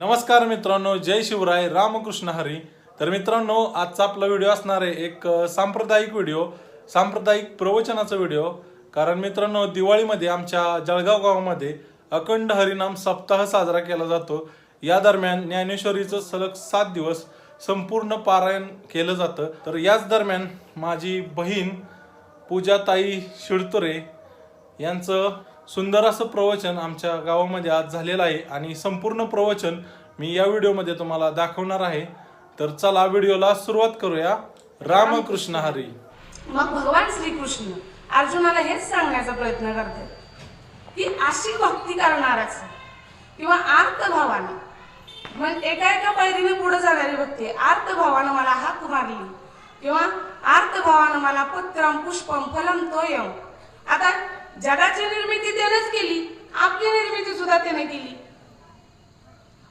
नमस्कार मित्रांनो जय शिवराय रामकृष्ण हरी. तर मित्रांनो आजचा आपला व्हिडिओ असणार आहे एक सांप्रदायिक व्हिडिओ सांप्रदायिक प्रवचनाचा व्हिडिओ. कारण मित्रांनो दिवाळीमध्ये आमच्या जळगाव गावामध्ये अखंड हरिनाम सप्ताह साजरा केला जातो. या दरम्यान ज्ञानेश्वरीचं सलग सात दिवस संपूर्ण पारायण केलं जातं. तर याच दरम्यान माझी बहीण पूजाताई शिडतुरे यांचं सुंदर असं प्रवचन आमच्या गावामध्ये आज झालेलं आहे आणि संपूर्ण प्रवचन मी या व्हिडिओमध्ये तुम्हाला दाखवणार आहे. तर चला व्हिडिओला सुरुवात करूया. रामकृष्ण हरी. मग भगवान श्रीकृष्ण अर्जुनाला हेच सांगण्याचा प्रयत्न करतात. की अशी भक्ती करणाराच. किंवा आर्त भावानं मग एका एका पायरीने पुढे जाणारी भक्ती आर्तभावानं मला हाक मारली. किंवा आर्तभावानं मला पत्रम पुष्पम फलम तोयम. आता जगाची निर्मिती त्यानेच केली. आपली निर्मिती सुद्धा त्याने केली.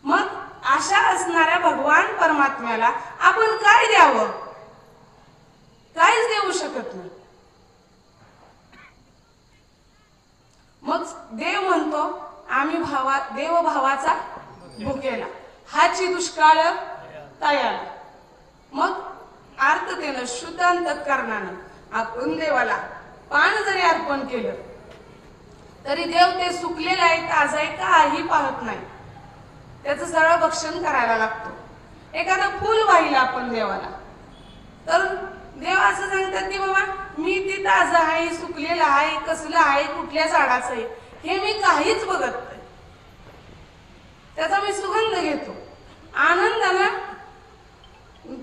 मग अशा असणाऱ्या भगवान परमात्म्याला आपण काय द्यावं? काहीच देऊ शकत नाही. मग देव म्हणतो आम्ही भावा देव भावाचा भुकेला. हाची दुष्काळ तयार. मग आर्ततेनं शुद्ध अंतकरणानं आपण देवाला पान जरी अर्पण केलं तरी देव ते सुकलेलं आहे ताज आहे काही पाहत नाही. त्याचं सरळ भक्षण करायला लागतो. एखादं फुल वाहिलं आपण देवाला. तर देव असं सांगतात की बाबा मी ती ताजं आहे सुकलेलं आहे कसलं आहे कुठल्या झाडाचं आहे हे मी काहीच बघत नाही. त्याचा मी सुगंध घेतो. आनंदानं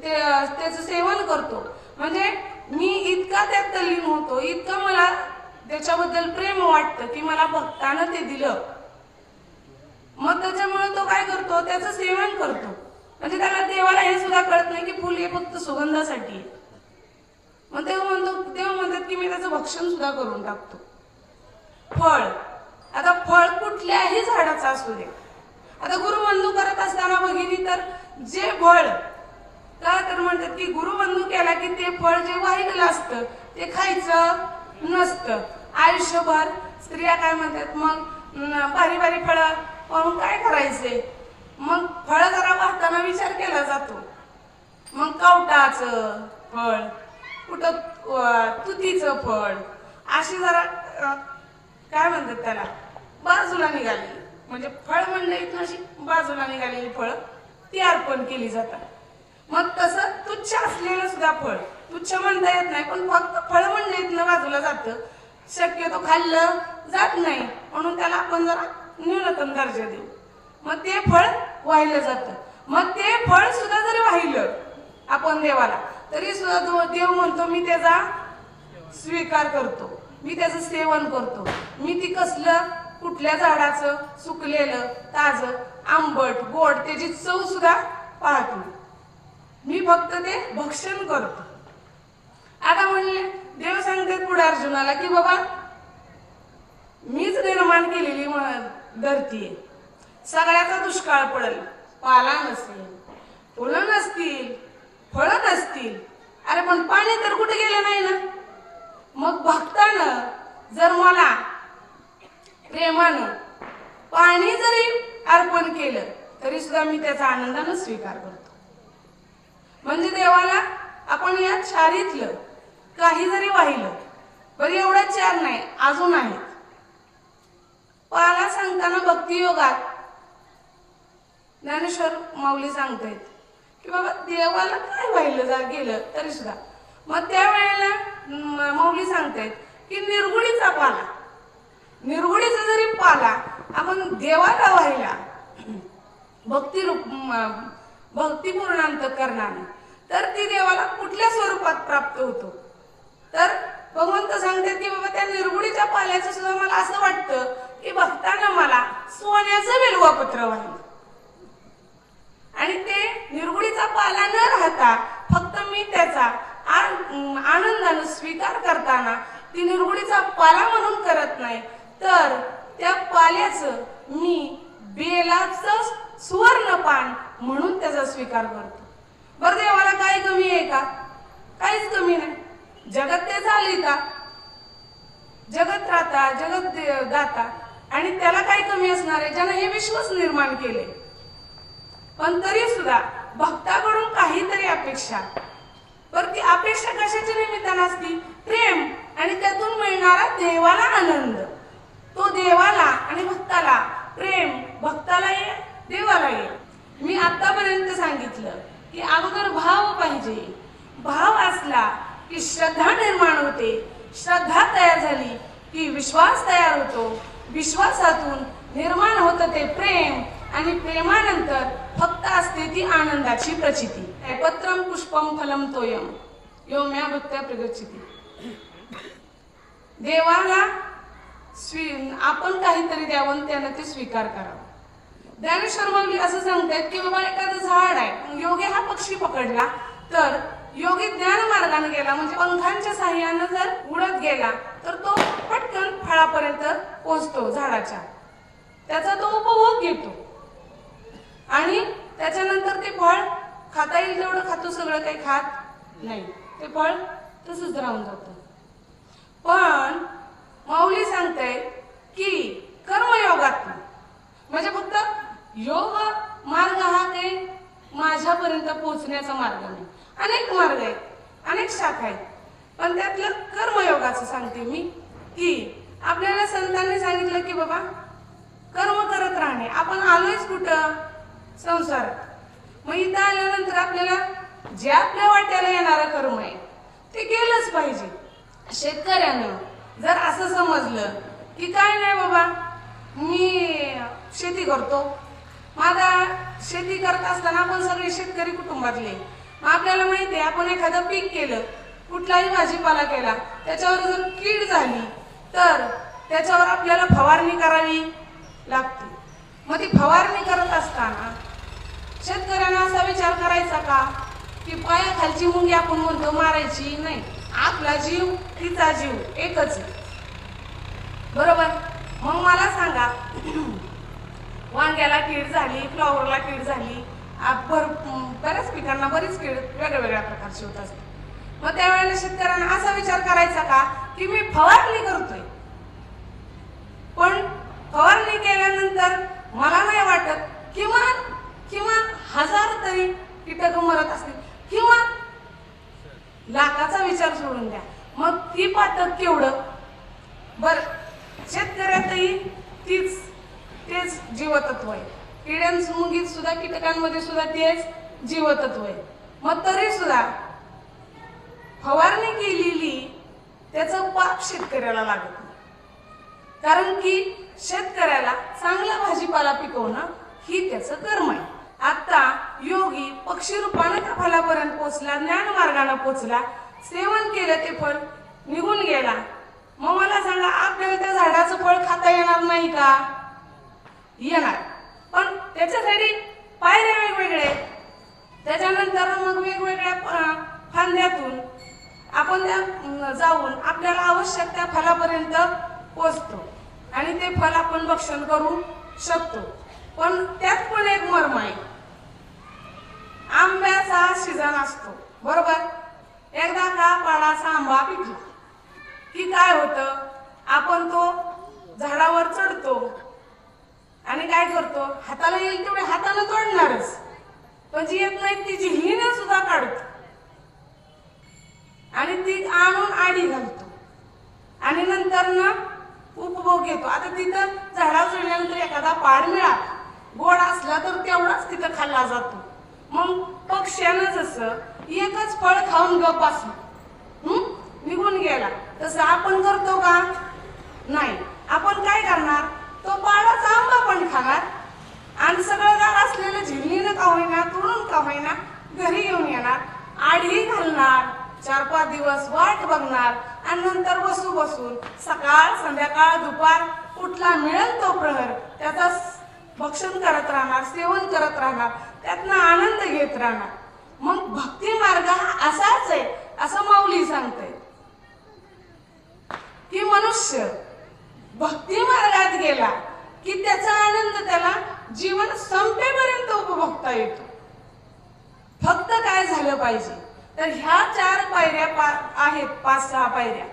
ते त्याचं सेवन करतो. म्हणजे मी इतका त्यात तल्लीन होतो इतकं मला त्याच्याबद्दल प्रेम वाटतं की मला भक्तानं ते दिलं. मग त्याच्यामुळे तो काय करतो? त्याचं सेवन करतो. म्हणजे त्याला देवाला हे सुद्धा कळत नाही की फुल हे फक्त सुगंधासाठी मग देव म्हणतो देव म्हणतात की मी त्याचं भक्षण सुद्धा करून टाकतो. फळ. आता फळ कुठल्याही झाडाचं असू दे. आता गुरुबंधू करत असताना भगिनी तर जे फळ का तर म्हणतात की गुरुबंधू केला की ते फळ जे वाहिलेलं असतं ते खायचं नसतं. आयुष्यभर स्त्रिया काय म्हणतात मग न, भारी भारी फळं पाहून काय करायचे? मग फळ जरा वाहताना विचार केला जातो. मग कवटाचं फळ कुठं अं, तुतीचं फळ अशी जरा काय म्हणतात त्याला? बाजूला निघाली. म्हणजे फळ म्हणलं इथून अशी बाजूला निघालेली फळं ती अर्पण केली जातात. मग तसं तुच्छ असलेलं सुद्धा फळ. तुच्छ म्हणता येत नाही पण फक्त फळ म्हणलं इथनं बाजूला जातं. शक्यतो खाल्लं जात नाही. म्हणून त्याला आपण जरा न्यूनतम दर्जा देऊ. मग ते फळ वाहिलं जातं. मग ते फळ सुद्धा जरी वाहिलं आपण देवाला तरी सुद्धा तो देव म्हणतो मी त्याचा स्वीकार करतो. मी त्याचं सेवन करतो. मी ती कसलं कुठल्या झाडाचं सुकलेलं ताजं आंबट गोड त्याची चव सुद्धा पाहतो. मी फक्त ते भक्षण करतो. आता म्हणले देव सांगतात पुढे अर्जुनाला की बाबा मीच निर्माण केलेली म- धरती आहे. सगळ्याचा दुष्काळ पडेल. पाला नसेल फुलं नसतील फळं नसतील. अरे पण पाणी तर कुठे गेलं नाही ना? मग भक्तानं जर मला प्रेमानं पाणी जरी अर्पण केलं तरी सुद्धा मी त्याचा आनंदानं स्वीकार करतो. म्हणजे देवाला आपण या शारीतलं काही जरी वाहिलं. बरं एवढा चार नाही अजून आहेत. पाला सांगताना भक्तियोगात ज्ञानेश्वर माऊली सांगतायत की बाबा देवाला काय वाहिलं जा गेलं तरी सुद्धा. मग त्यावेळेला माऊली सांगतायत की निर्गुणीचा पाला. निर्गुणीचा जरी पाला आपण देवाला व्हायला भक्ती रूप करणार तर ती देवाला कुठल्या स्वरूपात प्राप्त होतो? तर भगवंत सांगतात की बाबा त्या निर्गुणीच्या पाल्याचं सुद्धा मला असं वाटतं की बघताना मला सोन्याचं बेलवापत्र वाहिलं. आणि ते निर्गुणीचा पाला न राहता फक्त मी त्याचा आनंदानं स्वीकार करताना ती निर्गुणीचा पाला म्हणून करत नाही तर त्या पाल्याचं मी बेलाचं सुवर्णपान म्हणून त्याचा स्वीकार करतो. बरं देवाला काही कमी आहे का? काहीच कमी नाही. जगत ते चालिता जगत राहता जगत गाता. दाता आणि त्याला काही कमी असणार आहे. ज्यानं हे विश्वच निर्माण केले. पण तरी सुद्धा भक्ताकडून काहीतरी अपेक्षा. पर ती अपेक्षा कशाच्या निमित्तानं असती? प्रेम. आणि त्यातून मिळणारा देवाला आनंद. तो देवाला आणि भक्ताला प्रेम. भक्ताला ये देवाला ये मी आतापर्यंत सांगितलं की अगोदर भाव पाहिजे. भाव असला की श्रद्धा निर्माण होते. श्रद्धा तयार झाली की विश्वास तयार होतो. विश्वासातून निर्माण होतं ते प्रेम आणि प्रेमानंतर फक्त असते ती आनंदाची प्रचिती. पत्रम पुष्पम फलम तोयम योम्या भक्त्या प्रगचिती देवाला स्वी आपण काहीतरी द्यावं त्यानं ते स्वीकार करावं. ज्ञानेश्वर माऊली असं सांगतायत की बाबा एखादं झाड आहे. योग्य हा पक्षी पकडला तर योगी ज्ञान मार्गाने गेला. म्हणजे पंखांच्या साह्यानं जर उडत गेला तर तो पटकन फळापर्यंत पोहोचतो झाडाच्या. त्याचा तो उपभोग घेतो. आणि त्याच्यानंतर ते फळ खाता येईल तेवढं खातो सगळं काही खात नाही. ते फळ तसंच राहून जातं. पण माऊली सांगते की कर्मयोगात म्हणजे फक्त योग मार्ग हा काही माझ्यापर्यंत पोहोचण्याचा मार्ग नाही. अनेक मार्ग आहेत अनेक शाखा आहेत. पण त्यातलं कर्मयोगाचं सांगते मी की आपल्याला संतांनी सांगितलं की बाबा कर्म करत राहणे. आपण आलोयच कुठं? संसारात. मग इथं आल्यानंतर आपल्याला जे आपल्या वाट्याला येणारं कर्म आहे ते केलंच पाहिजे. शेतकऱ्यानं जर असं समजलं की काय नाही बाबा मी शेती करतो माझा शेती करत असताना आपण सगळे शेतकरी कुटुंबातले. मग आपल्याला माहिती आहे आपण एखादं पीक केलं कुठलाही भाजीपाला केला त्याच्यावर जर कीड झाली तर त्याच्यावर आपल्याला फवारणी करावी लागते. मग ती फवारणी करत असताना शेतकऱ्यांना असा विचार करायचा का की पायाखालची मुंगी आपण म्हणतो मारायची नाही. आपला जीव तिचा जीव एकच बरोबर? मग मला सांगा वांग्याला कीड झाली फ्लॉवरला कीड झाली भर बऱ्याच पिकांना बरीच कीड वेगळ्या वेगळ्या प्रकारची होत असते. मग त्यावेळेला शेतकऱ्यांना असा विचार करायचा का की मी फवारणी करतोय. पण फवारणी केल्यानंतर मला नाही वाटत किमान किमान हजार तरी कीटक मरत असतील. किमान लाखाचा विचार सोडून द्या. मग ती पातक केवढं? बर शेतकऱ्यातही तीच तेच जीवतत्व आहे. किड्यांमुगीत सुद्धा कीटकांमध्ये सुद्धा तेच जीवतत्व आहे. मग तरी सुद्धा फवारणी केलेली त्याचं पाप शेतकऱ्याला लागत नाही. कारण की शेतकऱ्याला चांगला भाजीपाला पिकवणं ही त्याचं कर्म आहे. आता योगी पक्षी रूपानं त्या फलापर्यंत पोचला ज्ञान मार्गाने पोचला सेवन केलं ते फळ निघून गेला. मग मला सांगा आपल्याला त्या झाडाचं फळ खाता येणार नाही का? येणार. पण त्याच्यासाठी पायऱ्या वेगवेगळे त्याच्यानंतर मग वेगवेगळ्या फांद्यातून आपण त्या जाऊन आपल्याला आवश्यक त्या फलापर्यंत पोचतो. आणि ते फल आपण भक्षण करू शकतो. पण त्यात पण एक मर्म आहे. आंब्याचा सीझन असतो. बरोबर? एकदा का पाडाचा आंबा पिकला की काय होतं? आपण तो झाडावर चढतो. आणि काय करतो? हाताला येईल तेवढे हाताला तोडणारच. पण जी येत नाही ती जिल्हीने सुद्धा काढतो. आणि ती आणून आडी घालतो. आणि नंतर ना उपभोग घेतो. आता तिथं झाडा चढल्यानंतर एखादा पाड मिळाला. गोड असला तर तेवढाच तिथं खाल्ला जातो. मग पक्ष्यानं जसं एकच फळ खाऊन गप असलं निघून गेला. तसं आपण करतो का? नाही. आपण काय करणार? तो पाडाचा आंबा पण खाणार. आणि सगळं गार असलेलं झिल्लीनं का होईना तोडून का होईना घरी घेऊन येणार. आडही घालणार चार पाच दिवस वाट बघणार. आणि नंतर बसू बसून सकाळ संध्याकाळ दुपार कुठला मिळेल तो प्रहर त्याचा भक्षण करत राहणार सेवन करत राहणार त्यातनं आनंद घेत राहणार. मग भक्ती मार्ग हा असाच आहे असं माऊली सांगते की मनुष्य भक्ती मार्गात गेला की त्याचा आनंद त्याला जीवन संपेपर्यंत उपभोगता येतो. फक्त काय झालं पाहिजे? तर ह्या चार पायऱ्या पा- आहेत पाच सहा पायऱ्या.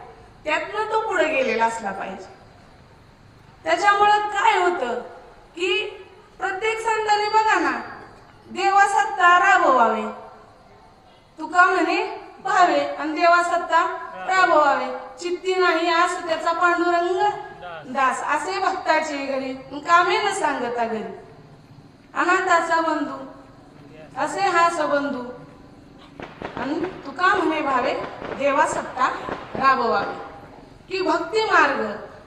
त्यातनं तो पुढे गेलेला असला पाहिजे. त्याच्यामुळं काय होतं की प्रत्येक संतांनी बघा ना देव राबवावे तुका म्हणे भावे आणि देवा सत्ता राबवावे चित्ती नाही असं त्याचा पांडुरंग दास असे भक्ताचे घरी कामे न सांगता घरी. अनाथाचा बंधू असे हा सबंधू. आणि तुका म्हणे भावे देवा सत्ता राबवावे. की भक्ती मार्ग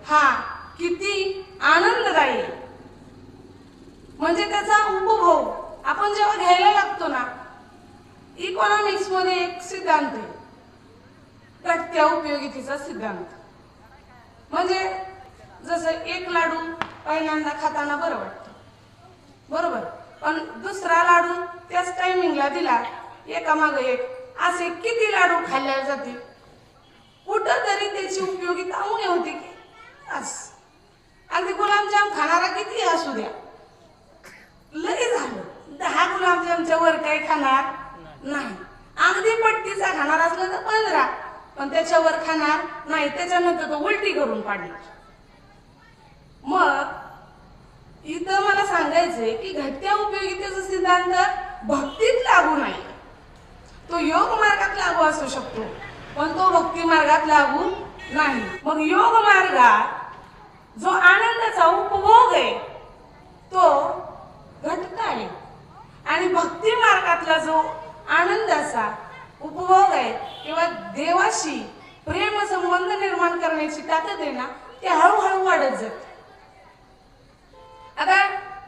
हा किती आनंददायी. म्हणजे त्याचा उपभोग आपण जेव्हा घ्यायला लागतो ना इकॉनॉमिक्समध्ये एक सिद्धांत आहे. प्रत्या उपयोगितेचा सिद्धांत. म्हणजे जसं एक लाडू पहिल्यांदा खाताना बरं वाटतं. बरोबर? पण दुसरा लाडू त्याच टायमिंगला दिला एकामागे एक असे किती लाडू खाल्ल्या जातील? कुठं तरी त्याची उपयोगिता उणे होती की? अस अगदी गुलाबजाम खाणारा किती असू द्या. लई झालं. दहा गुलाबजामच्या वर काही खाणार? नाही. अगदी पट्टीचा खाणार असलं तर पंधरा पण त्याच्यावर खाणार नाही त्याच्यानंतर तो उलटी करून पाडणार. मग इथं मला सांगायचंय की घटत्या उपयोगितेचा सिद्धांत भक्तीत लागू नाही. तो योग मार्गात लागू असू शकतो पण तो भक्ती मार्गात लागू नाही. मग योग मार्गात जो आनंदाचा उपभोग आहे तो घटक आहे. आणि भक्ती मार्गातला जो आनंदाचा उपभोग आहे किंवा देवाशी प्रेम संबंध निर्माण करण्याची ताकद आहे ना ते हळूहळू वाढत जाते. आता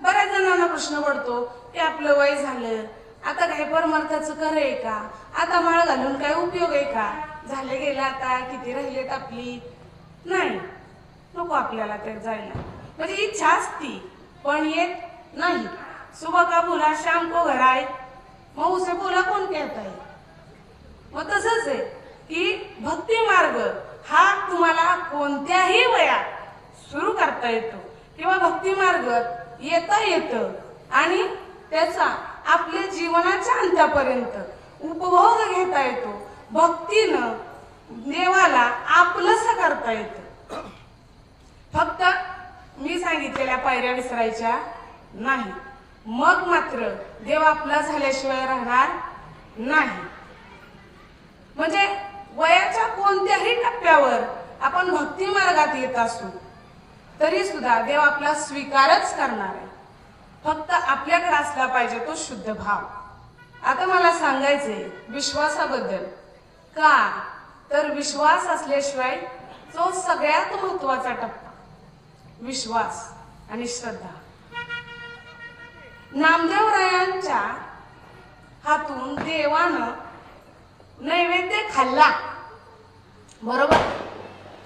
बऱ्याच जणांना प्रश्न पडतो की आपलं वय झालं आता काही परमार्थाचं खरं आहे का? आता माळ घालून काय उपयोग आहे का? झाले गेलं आता किती राहिलेत आपली? नाही. नको आपल्याला ते जायला. म्हणजे इच्छा असती पण येत नाही. सुबह का बोला शाम को घर आहे मग उसे बोला कोण कहता है? मग तसंच आहे की भक्ती मार्ग हा तुम्हाला कोणत्याही वयात सुरू करता येतो. किंवा भक्ती मार्ग येता येतं. आणि त्याचा आपल्या जीवनाच्या अंतापर्यंत उपभोग घेता येतो. भक्तीनं देवाला आपलंस करता येतं. फक्त मी सांगितलेल्या पायऱ्या विसरायच्या नाही. मग मात्र देव आपला झाल्याशिवाय राहणार नाही. म्हणजे वयाच्या कोणत्याही टप्प्यावर आपण भक्ती मार्गात येत असू तरी सुद्धा देव आपला स्वीकारच करणार आहे. फक्त आपल्याकडे असला पाहिजे तो शुद्ध भाव. आता मला सांगायचंय विश्वासाबद्दल. का? तर विश्वास असल्याशिवाय तो सगळ्यात महत्त्वाचा टप्पा. विश्वास आणि श्रद्धा. नामदेव रायांच्या हातून देवानं नैवेद्य खाल्ला. बरोबर?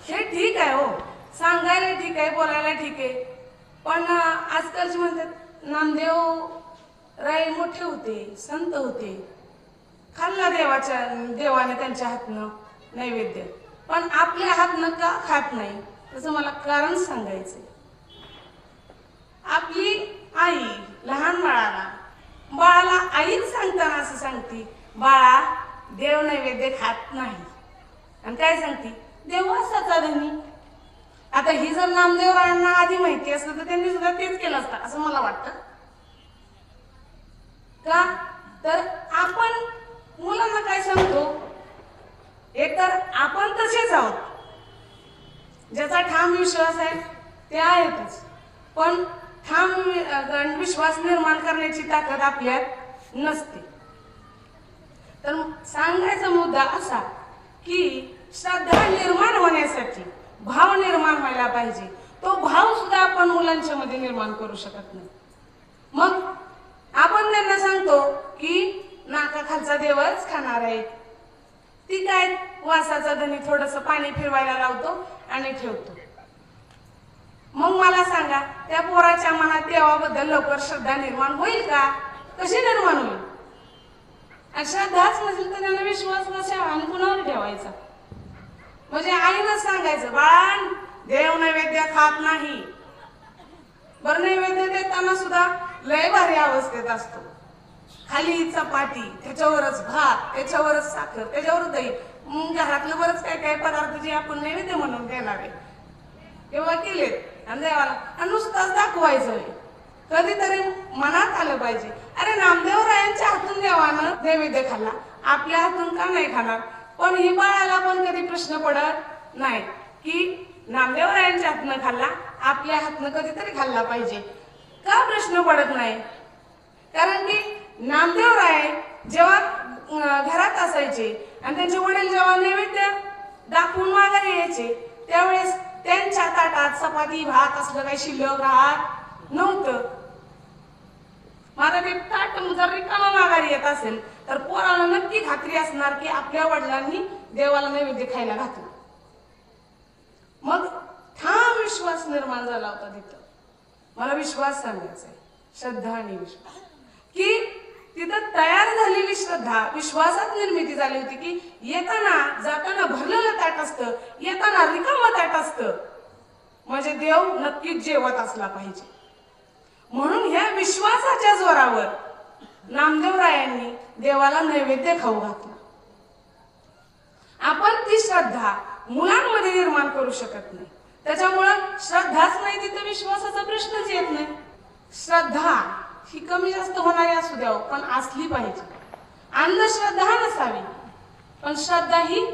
हे ठीक आहे हो. सांगायला ठीक आहे बोलायला ठीक आहे. पण आजकालचे म्हणतात नामदेव राय मोठे होते संत होते. खाल्ला देवाच्या देवाने त्यांच्या हातनं नैवेद्य. पण आपल्या हातनं का खात नाही त्याचं मला कारण सांगायचं आपली आई लहान बाळाला बाळाला आईच सांगताना असं सांगते बाळा देव नैवेद्य खात नाही. आणि काय सांगते देव असाचा धनी आता ही जर नामदेव नामदेवरायांना आधी माहिती असलं तर त्यांनी सुद्धा तेच केलं असतं असं मला वाटतं. का? तर आपण मुलांना काय सांगतो? एकतर आपण तसेच आहोत. ज्याचा ठाम विश्वास आहे ते आहेतच. पण ठाम विश्वास निर्माण करण्याची ताकद आपल्यात नसते. तर सांगायचा मुद्दा असा की श्रद्धा निर्माण होण्यासाठी भाव निर्माण व्हायला पाहिजे. तो भाव सुद्धा आपण मुलांच्या मध्ये निर्माण करू शकत नाही. मग आपण त्यांना सांगतो की नाका खालचा देवच खाणार आहे. ती काय वासाचा धनी थोडस पाणी फिरवायला लावतो आणि ठेवतो. मग मला सांगा त्या पोराच्या मनात देवाबद्दल लवकर श्रद्धा निर्माण होईल का? कशी निर्माण होईल? श्रद्धाच नसेल तर त्यांना विश्वास कशा आणि कुणावर ठेवायचा. म्हणजे आईनं सांगायचं बाळान देव नैवेद्य खात नाही. बरं नैवेद्य देताना सुद्धा लय भारी अवस्थेत असतो. खाली चपाती त्याच्यावरच भात त्याच्यावरच साखर त्याच्यावर दही. मग घरातलं बरंच काय काय पदार्थ जे आपण नैवेद्य म्हणून देणार. आहे तेव्हा केलेत आणि देवाला. आणि नुसताच दाखवायचं कधीतरी मनात आलं पाहिजे. अरे नामदेव रायांच्या हातून देवा देवानं नैवेद्य खाल्ला. आपल्या हातून का नाही खाणार? पण ही पण कधी प्रश्न पडत नाही. की नामदेवरायांच्या हातनं खाल्ला आपल्या हातनं कधीतरी खाल्ला पाहिजे. का प्रश्न पडत नाही? कारण की नामदेवराय जेव्हा घरात असायचे आणि त्यांचे वडील जेव्हा नैवेद्य दाखवून माघारी यायचे त्यावेळेस त्यांच्या ताटात चपाती भात असलं काही शिल्लक राहत नव्हतं. माझा ते ताट जर रिकामा माघारी येत असेल तर पोराला नक्की खात्री असणार की आपल्या वडिलांनी देवाला नैवेद्य खायला घातलं. मग ठाम विश्वास निर्माण झाला होता तिथं. मला विश्वास सांगायचा आहे श्रद्धा आणि विश्वास. की तिथं तयार झालेली श्रद्धा विश्वासात निर्मिती झाली होती की येताना जाताना भरलेलं ताट असतं येताना रिकामं ताट असतं. म्हणजे देव नक्कीच जेवत असला पाहिजे. म्हणून ह्या विश्वासाच्या जोरावर नामदेवरायांनी देवाला नैवेद्य खाऊ घातला. आपण ती श्रद्धा मुलांमध्ये निर्माण करू शकत नाही. त्याच्यामुळं श्रद्धाच नाही तिथं विश्वासाचा प्रश्नच येत नाही. श्रद्धा ही कमी जास्त होणारी असू द्याव हो, पण असली पाहिजे. अंधश्रद्धा नसावी पण श्रद्धा ही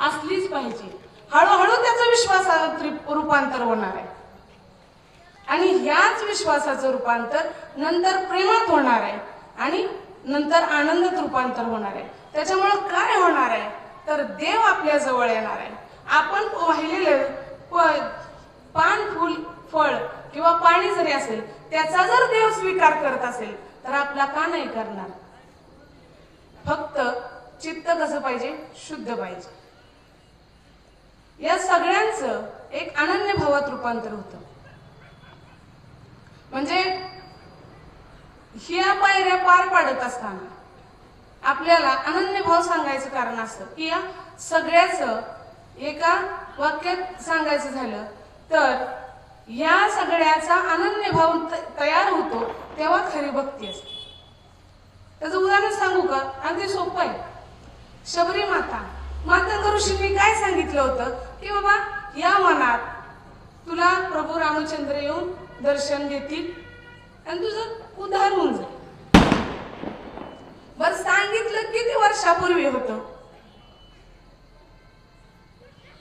असलीच पाहिजे. हळूहळू त्याचं विश्वास रूपांतर होणार आहे. आणि ह्याच विश्वासाचं रूपांतर नंतर प्रेमात होणार आहे आणि नंतर आनंदात रूपांतर होणार आहे. त्याच्यामुळं काय होणार आहे? तर देव आपल्या जवळ येणार आहे. आपण वाहिलेलं प- पान फुल फळ किंवा पाणी जरी असेल त्याचा जर देव स्वीकार करत असेल तर आपला का नाही करणार? फक्त चित्त कसं पाहिजे? शुद्ध पाहिजे. या सगळ्यांचं एक अनन्य भावात रूपांतर होतं. म्हणजे ह्या पायऱ्या पार पाडत असताना आपल्याला अनन्य भाव सांगायचं कारण असतं. की या सगळ्याच एका वाक्यात सांगायचं झालं तर या सगळ्याचा अनन्य भाव तयार होतो तेव्हा खरी भक्ती असते. त्याचं उदाहरण सांगू का? अगदी सोपं आहे. शबरी माता माता ऋषींनी काय सांगितलं होतं? की बाबा या मनात तुला प्रभू रामचंद्र येऊन दर्शन घेतील आणि तुझं उधार होऊन जाईल. बर सांगितलं किती वर्षापूर्वी होतं.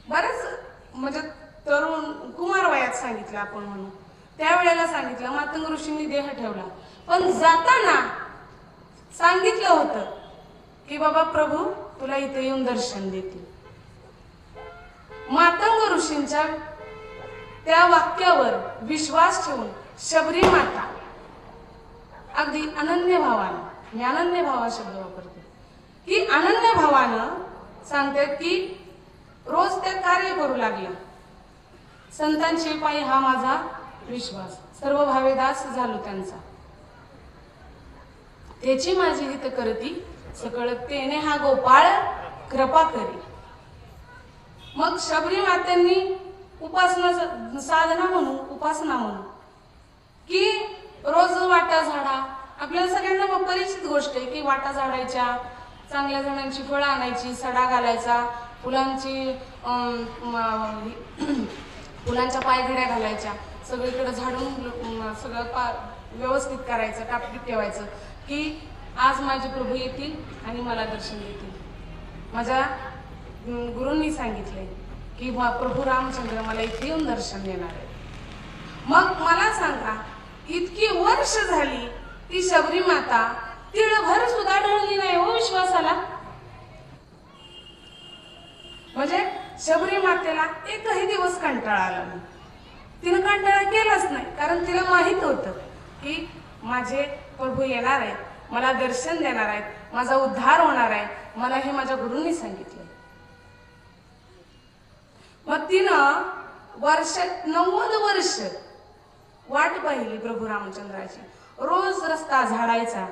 बरच म्हणजे तरुण कुमार वयात सांगितलं आपण म्हणून. त्यावेळेला सांगितलं मातंग ऋषींनी देह ठेवला. पण जाताना सांगितलं होतं की बाबा प्रभू तुला इथे येऊन दर्शन देतील. मातंग ऋषींच्या त्या वाक्यावर विश्वास ठेवून शबरी माता. अगदी अनन्य भावानं मी अनन्य भावा शब्द वापरते. की अनन्य भावानं सांगतात की रोज ते कार्य करू लागल्या संतांचे पायी हा माझा विश्वास. सर्व भावेदास झालो त्यांचा. त्याची माझी हित करती सकळ तेने हा गोपाळ कृपा करी. मग शबरी मात्यांनी उपासना साधना म्हणू उपासना म्हणू की रोज वाटा झाडा आपल्याला सगळ्यांना परिचित गोष्ट आहे की वाटा झाडायच्या चांगल्या झाडांची फळं आणायची सडा घालायचा फुलांची फुलांच्या पायघड्या घालायच्या सगळीकडे झाडून सगळं पा व्यवस्थित करायचं टापटीप ठेवायचं की आज माझे प्रभू येतील आणि मला दर्शन देतील. माझ्या गुरूंनी सांगितले की बा प्रभू रामचंद्र मला इथे येऊन दर्शन देणार आहे मग मला सांगा इतकी वर्ष झाली ती शबरी माता तिळभर सुद्धा ढळली नाही हो विश्वासाला? म्हणजे शबरी मातेला एकही दिवस कंटाळा आला नाही. तिनं कंटाळा केलाच नाही कारण तिला माहीत होतं की माझे प्रभू येणार आहेत मला दर्शन देणार आहेत माझा उद्धार होणार आहे. मला हे माझ्या गुरूंनी सांगितलं. मग तिनं वर्ष नव्वद वर्ष वाट पाहिली प्रभू रामचंद्राची. रोज रस्ता झाडायचा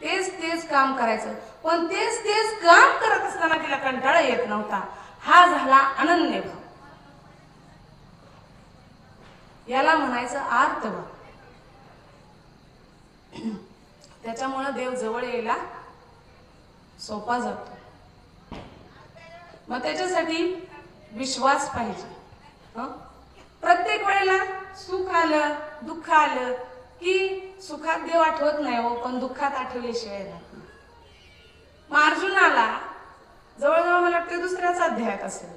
तेच तेच काम करायचं पण तेच तेच काम करत असताना तिला कंटाळा येत नव्हता. हा झाला अनन्य भाव. याला म्हणायचं आर्त भाव. त्याच्यामुळं देव जवळ यायला सोपा जातो. मग त्याच्यासाठी विश्वास पाहिजे. प्रत्येक वेळेला सुख आलं दुःख आलं की सुखात देव आठवत नाही हो पण दुःखात आठवल्याशिवाय नाही. मग अर्जुनाला जवळजवळ मला वाटतं दुसऱ्याच अध्यायात असेल.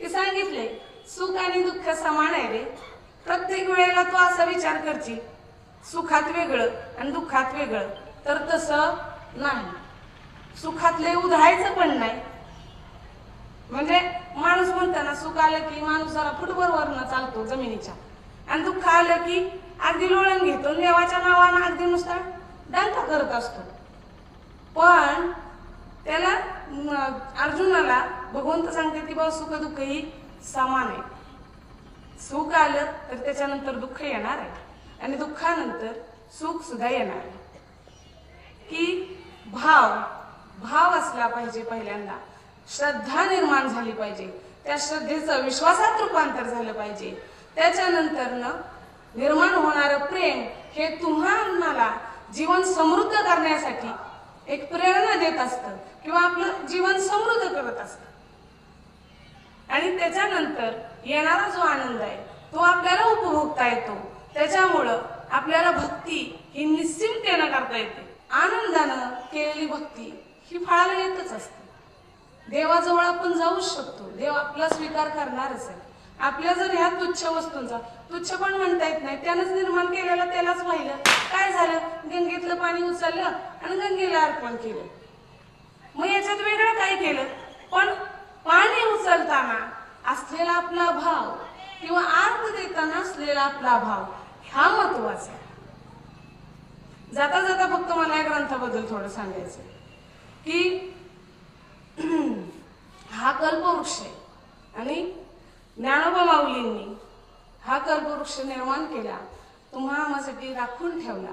ते सांगितले सुख आणि दुःख समान आहे रे. प्रत्येक वेळेला तू असा विचार करची सुखात वेगळं आणि दुःखात वेगळं. तर तसं नाही. सुखातले उधळायचं पण नाही. म्हणजे माणूस म्हणताना सुख आलं की माणूस जरा फुटवर वरनं चालतो जमिनीच्या. आणि दुःख आलं की अगदी लोळण घेतो देवाच्या नावानं अगदी नुसता डांका करत असतो. पण त्याला अर्जुनाला भगवंत सांगते की बाबा सुख दुःख ही समान आहे. सुख आलं तर त्याच्यानंतर दुःख येणार आहे. आणि दुःखानंतर सुख सुद्धा येणार आहे. की भाव भाव असला पाहिजे पहिल्यांदा. श्रद्धा निर्माण झाली पाहिजे. त्या श्रद्धेचं विश्वासात रूपांतर झालं पाहिजे. त्याच्यानंतर निर्माण होणारं प्रेम हे तुम्हाला जीवन समृद्ध करण्यासाठी एक प्रेरणा देत असतं किंवा आपलं जीवन समृद्ध करत असतं. आणि त्याच्यानंतर येणारा जो आनंद आहे तो आपल्याला उपभोगता येतो. त्याच्यामुळं आपल्याला भक्ती ही निश्चिंतेनं करता येते. आनंदानं केलेली भक्ती ही फळाला येतच असते. देवाजवळ आपण जाऊच शकतो. देव आपला स्वीकार करणारच आहे. आपल्या जर ह्या तुच्छ वस्तूंचा तुच्छ पण म्हणता येत नाही त्यानंच निर्माण केलेलं त्यालाच पाहिलं. काय झालं? गंगेतलं पाणी उचललं आणि गंगेला अर्पण केलं. मग याच्यात वेगळं काय केलं? पण पाणी उचलताना असलेला आपला भाव किंवा अर्थ देताना असलेला आपला भाव हा महत्त्वाचा आहे. जाता जाता फक्त मला या ग्रंथाबद्दल थोडं सांगायचं आहे. की हा कल्पवृक्ष आहे. आणि ज्ञानोबा माऊलींनी हा कल्पवृक्ष निर्माण केला. तुम्हा आम्हासाठी राखून ठेवला.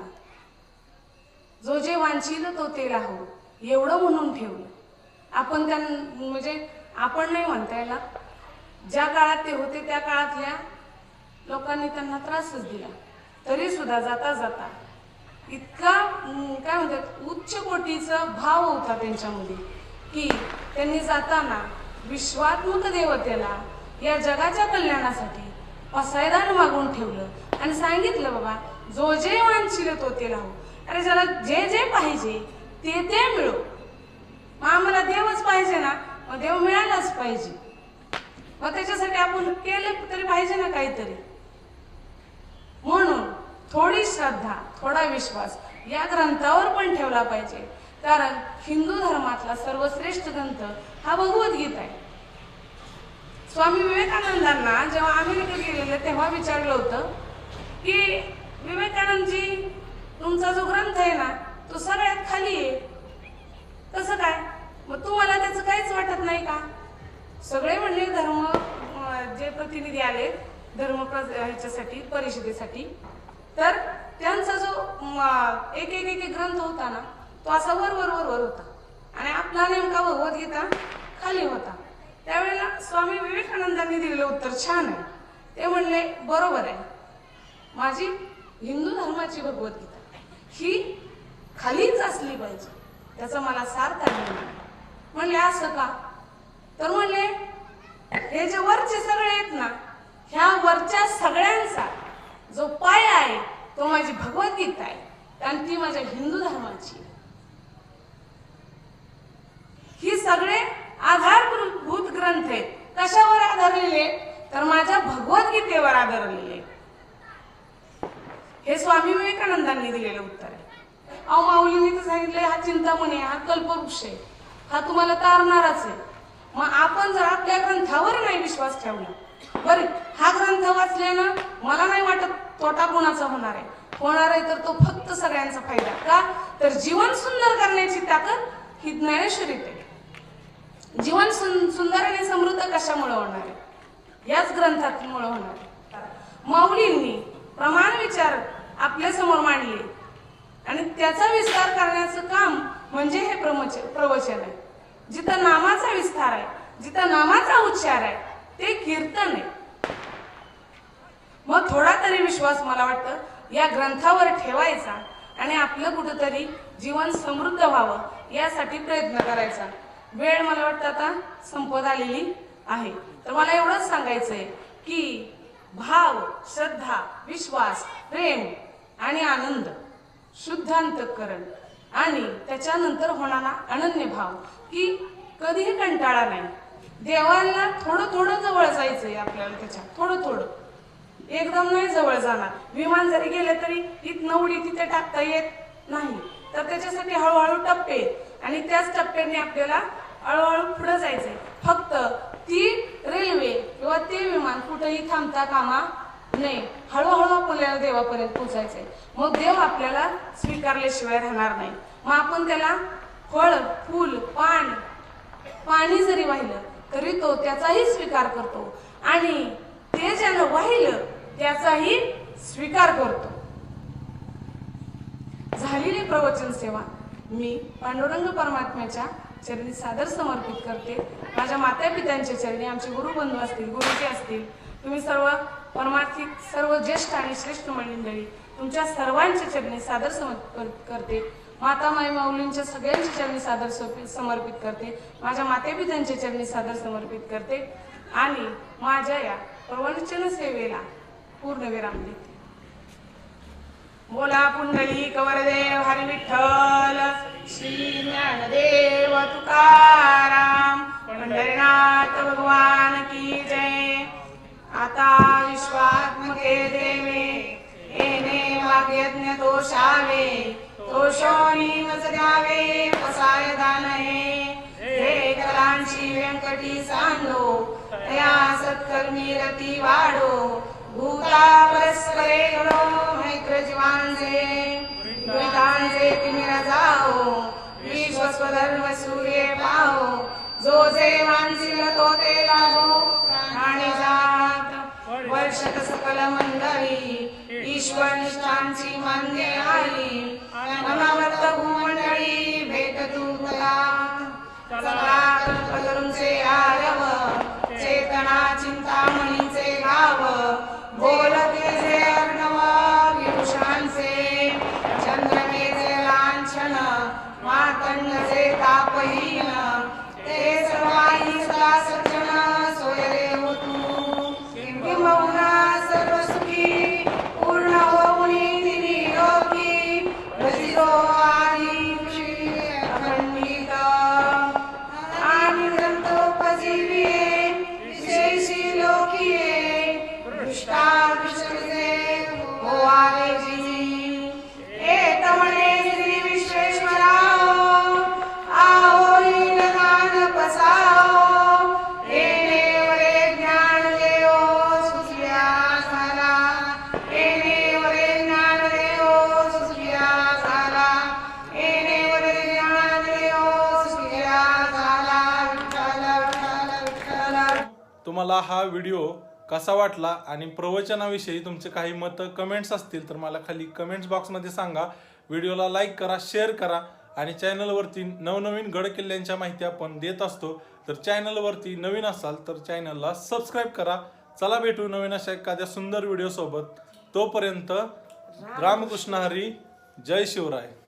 जो जे वांछील तो ते राहू. एवढं म्हणून ठेवलं. आपण त्या म्हणजे आपण नाही म्हणता याला ज्या काळात ते होते त्या काळातल्या लोकांनी त्यांना त्रासच दिला. तरी सुद्धा जाता जाता इतका काय म्हणतात उच्च कोटीचा भाव होता त्यांच्यामध्ये. की त्यांनी जाताना विश्वात्मक देवतेला या जगाच्या कल्याणासाठी पसायदान मागून ठेवलं. आणि सांगितलं बाबा जो जे वांछील तो ते राहू अरे ज्याला जे जे पाहिजे ते ते मिळो. मग आम्हाला देवच पाहिजे ना? मग देव मिळालाच पाहिजे. मग त्याच्यासाठी आपण केलं तरी पाहिजे ना काहीतरी. म्हणून थोडी श्रद्धा थोडा विश्वास या ग्रंथावर पण ठेवला पाहिजे. कारण हिंदू धर्मातला सर्वश्रेष्ठ ग्रंथ हा भगवद्गीता आहे. स्वामी विवेकानंदांना जेव्हा अमेरिकेत गेलेले तेव्हा विचारलं होतं की विवेकानंदजी तुमचा जो ग्रंथ आहे ना तो सगळ्यात खाली आहे. कसं काय? मग तुम्हाला त्याचं काहीच वाटत नाही का? सगळे म्हणले धर्म जे प्रतिनिधी आले धर्म प्र- ह्याच्यासाठी परिषदेसाठी. तर त्यांचा जो एक एक एक ग्रंथ होता ना तो असा वर वर वर वर होता. आणि आपला नेमका भगवद्गीता खाली होता. त्यावेळेला स्वामी विवेकानंदांनी दिलेलं उत्तर छान आहे. ते म्हणले बरोबर आहे. माझी हिंदू धर्माची भगवद्गीता ही खालीच असली पाहिजे. त्याचा मला सार्थ आहे. म्हणले असं का? तर म्हणले हे जे वरचे सगळे आहेत ना ह्या वरच्या सगळ्यांचा जो पाय आहे तो माझी भगवद्गीता आहे. आणि ती माझ्या हिंदू धर्माची आहे. ही सगळे आधारभूत ग्रंथ आहेत. कशावर आधारलेले तर माझ्या भगवद्गीतेवर आधारलेले हे स्वामी विवेकानंदांनी दिलेलं उत्तर आहे. अहो माऊलींनी तर सांगितलंय हा चिंतामणी आहे, हा कल्पवृक्ष आहे. हा तुम्हाला तारणाराच आहे. मग आपण जर आपल्या ग्रंथावर नाही विश्वास ठेवला बरं हा ग्रंथ वाचल्यानं मला नाही वाटत तोटा कोणाचा होणार आहे. होणार आहे तर तो फक्त सगळ्यांचा फायदा का? तर जीवन सुंदर करण्याची ताकद ही ज्ञानेश्वरीत आहे. जीवन सुंदर आणि समृद्ध कशामुळे होणार आहे? याच ग्रंथामुळे होणार माऊलींनी प्रमाण विचार आपल्यासमोर मांडले. आणि त्याचा विस्तार करण्याचं काम म्हणजे हे प्रवचन आहे. जिथं नामाचा विस्तार आहे जिथं नामाचा उच्चार आहे ते कीर्तन आहे. मग थोडा तरी विश्वास मला वाटतं या ग्रंथावर ठेवायचा आणि आपलं कुठंतरी जीवन समृद्ध व्हावं यासाठी प्रयत्न करायचा. वेळ मला वाटतं आता संपत आलेली आहे. तर मला एवढंच सांगायचंय की भाव श्रद्धा विश्वास प्रेम आणि आनंद शुद्ध अंतकरण आणि त्याच्यानंतर होणारा अनन्य भाव की कधीही कंटाळा नाही. देवाला थोडं थोडं जवळ जायचंय आपल्याला त्याच्या थोडं थोडं. एकदम नाही जवळ जाणार. विमान जरी गेले तरी इथनं उडी तिथे टाकता येत नाही. तर त्याच्यासाठी हळूहळू टप्पे. आहेत. आणि त्याच टप्प्याने आपल्याला हळूहळू पुढे जायचंय. फक्त ती रेल्वे किंवा ते विमान कुठेही थांबता कामा नाही हळूहळू आपल्याला देवापर्यंत पोहोचायचंय. मग देव आपल्याला स्वीकारल्याशिवाय राहणार नाही. मग आपण त्याला फळ फूल पान पाणी जरी वाहिलं तरी तो त्याचाही स्वीकार करतो. आणि ते ज्यानं वाहिलं त्याचाही स्वीकार करतो. झालेली प्रवचन सेवा मी पांडुरंग परमात्म्याच्या चरणी सादर समर्पित करते. माझ्या माता पित्यांच्या चरणी आमचे गुरुबंधू असतील गुरुजी असतील. तुम्ही सर्व परमार्थिक सर्व ज्येष्ठ आणि श्रेष्ठ मंडळी तुमच्या सर्वांच्या चरणी सादर समर्पित करते. माता माई माऊलींच्या सगळ्यांच्या चरणी सादर समर्पित- समर्पित करते. माझ्या मातेपित्यांच्या चरणी सादर समर्पित करते. आणि माझ्या या प्रवचन सेवेला पूर्ण विराम देते. बोला पुंडली कवरदेव हरी विठ्ठल श्री ज्ञानदेव तुकाराम। पंढरीनाथ भगवान की जय। आता विश्वात्मके देवे येणे वाग्यज्ञ दोषावे दोषोनी मज द्यावे पसाय दानहे हे कलांशी व्यंकटी सांडो तया सत्कर्मी रती वाढो। भूता परस्परे गणो मैत्र तिमिरा जाओ विश्वस्वधर्म सूर्य पाहो। जो जे वांचिल तो ते प्राणी जात। सकल मंडळी ईश्वर निष्ठांची मान्य आली भूमंडळी भेट तू तुला आरव चेतना चिंतामणी बोलते जे अर्णव विभूषांचे चंद्रमेचे लांछन मातंडचे तापहीन ते सर्वाही सदा कसा वाटला आणि प्रवचनाविषयी तुमचे काही मतं कमेंट्स असतील तर मला खाली कमेंट्स बॉक्समध्ये सांगा. व्हिडिओला लाईक करा शेअर करा आणि चॅनलवरती नवनवीन गड किल्ल्यांच्या माहिती आपण देत असतो. तर चॅनलवरती नवीन असाल तर चॅनलला सबस्क्राईब करा. चला भेटू नवीन अशा एखाद्या सुंदर व्हिडिओ सोबत. तोपर्यंत रामकृष्ण हरी जय शिवराय.